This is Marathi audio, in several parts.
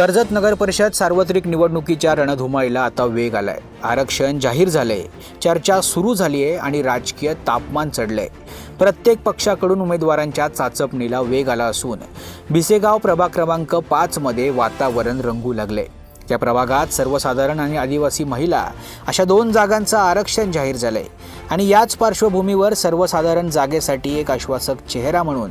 कर्जत नगर परिषद सार्वत्रिक निवडणुकीच्या रणधुमाईला आता वेग आलाय. आरक्षण जाहीर झालंय. चर्चा सुरू झाली आहे आणि राजकीय तापमान चढलंय. प्रत्येक पक्षाकडून उमेदवारांच्या चाचपणीला वेग आला असून भिसेगाव प्रभाग क्रमांक पाचमध्ये वातावरण रंगू लागले त्या प्रभागात सर्वसाधारण आणि आदिवासी महिला अशा दोन जागांचं आरक्षण जाहीर झालंय. आणि याच पार्श्वभूमीवर सर्वसाधारण जागेसाठी एक आश्वासक चेहरा म्हणून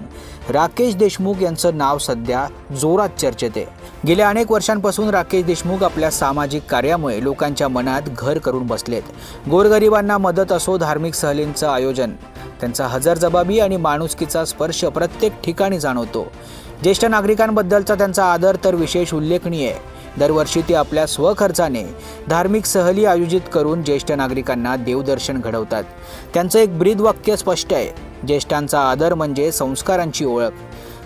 राकेश देशमुख यांचं नाव सध्या जोरात चर्चेत आहे. गेल्या अनेक वर्षांपासून राकेश देशमुख आपल्या सामाजिक कार्यामुळे लोकांच्या मनात घर करून बसलेत. गोरगरिबांना मदत असो धार्मिक सहलींचं आयोजन. त्यांचा हजरजबाबी आणि माणुसकीचा स्पर्श प्रत्येक ठिकाणी जाणवतो. ज्येष्ठ नागरिकांबद्दलचा त्यांचा आदर तर विशेष उल्लेखनीय. आहे दरवर्षी ते आपल्या स्वखर्चाने धार्मिक सहली आयोजित करून ज्येष्ठ नागरिकांना देवदर्शन घडवतात. त्यांचं एक ब्रीद वाक्य स्पष्ट आहे. ज्येष्ठांचा आदर म्हणजे संस्कारांची ओळख.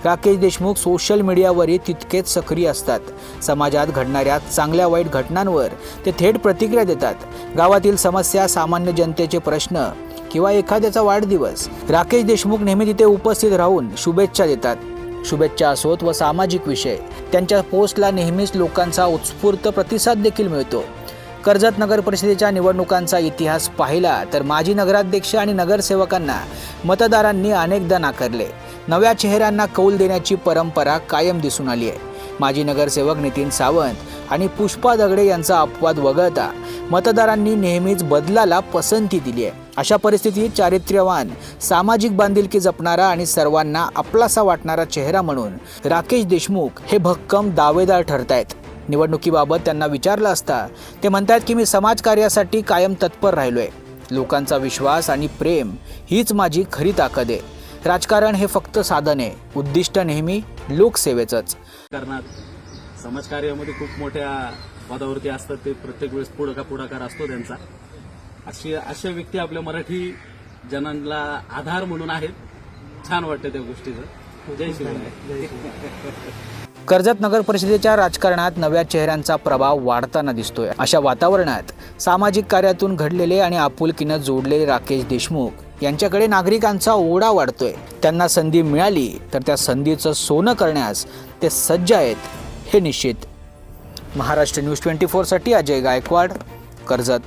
राकेश देशमुख सोशल मीडियावरही तितकेच सक्रिय असतात. समाजात घडणाऱ्या चांगल्या वाईट घटनांवर ते थेट प्रतिक्रिया देतात. गावातील समस्या सामान्य जनतेचे प्रश्न किंवा एखाद्याचा वाढदिवस. राकेश देशमुख नेहमी तिथे उपस्थित राहून शुभेच्छा देतात. शुभेच्छा असोत व सामाजिक विषय. त्यांच्या पोस्टला नेहमीच लोकांचा उत्स्फूर्त प्रतिसाद देखील मिळतो. कर्जत नगर परिषदेच्या निवडणुकांचा इतिहास पाहिला तर माजी नगराध्यक्ष आणि नगरसेवकांना मतदारांनी अनेकदा नाकारले. नव्या चेहऱ्यांना कौल देण्याची परंपरा कायम दिसून आली आहे. माजी नगरसेवक नितीन सावंत आणि पुष्पा दगडे यांचा अपवाद वगळता मतदारांनी नेहमीच बदलाला पसंती दिली आहे. अशा परिस्थितीत चारित्र्यवान सामाजिक बांधिलकी जपणारा आणि सर्वांना आपलासा वाटणारा चेहरा म्हणून राकेश देशमुख हे भक्कम दावेदार ठरतायत. निवडणुकीबाबत त्यांना विचारलं असता ते म्हणतात की मी समाजकार्यासाठी कायम तत्पर राहिलोय. लोकांचा विश्वास आणि प्रेम हीच माझी खरी ताकद आहे. राजकारण हे फक्त साधन आहे उद्दिष्ट नेहमी लोकसेवेचंच. करणार. समाजकार्यामध्ये खूप मोठ्या पदावरती असतात ते प्रत्येक वेळेस पुढं का पुढाकार असतो त्यांचा. अशी अशा व्यक्ती आपल्या मराठी जनांना आधार म्हणून आहेत. छान वाटतं त्या गोष्टीचं. जय शिवराय. कर्जत नगर परिषदेच्या राजकारणात नव्या चेहऱ्यांचा प्रभाव वाढताना दिसतोय. अशा वातावरणात सामाजिक कार्यातून घडलेले आणि आपुलकीनं जोडलेले राकेश देशमुख यांच्याकडे नागरिकांचा ओढा वाढतोय. त्यांना संधी मिळाली तर त्या संधीचं सोनं करण्यास ते सज्ज आहेत हे निश्चित. महाराष्ट्र न्यूज ट्वेंटी फोरसाठी अजय गायकवाड कर्जत.